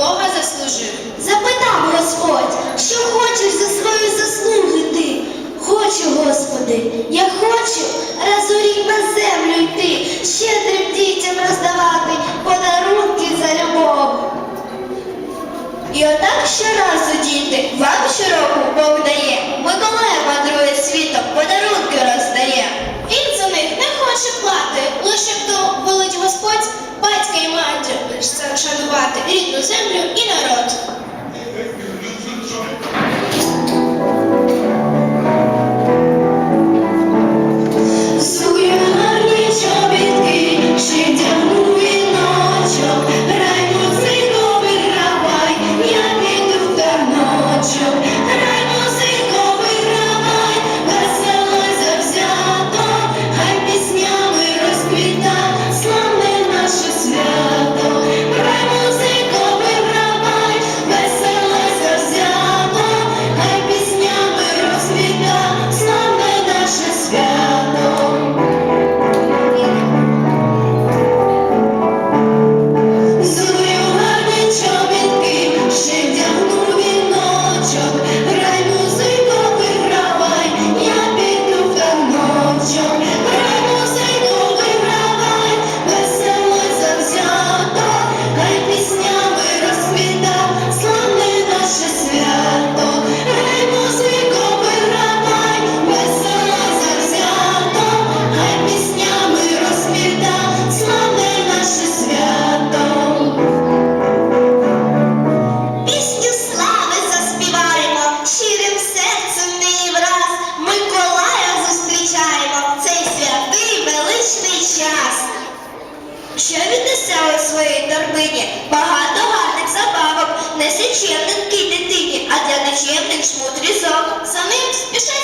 Бога заслужив. Запитав Господь, що хочеш за свою заслуги ти. Хочу, Господи, я хочу раз у рік на землю йти, щедрим дітям роздавати подарунки за любов. І отак ще щоразу, діти, вам щороку 这样 час. Що віднесе у своїй торбині? Багато гарних забавок. Несе чемненький дитині, а для нечемних шмут різок. Самим спішай.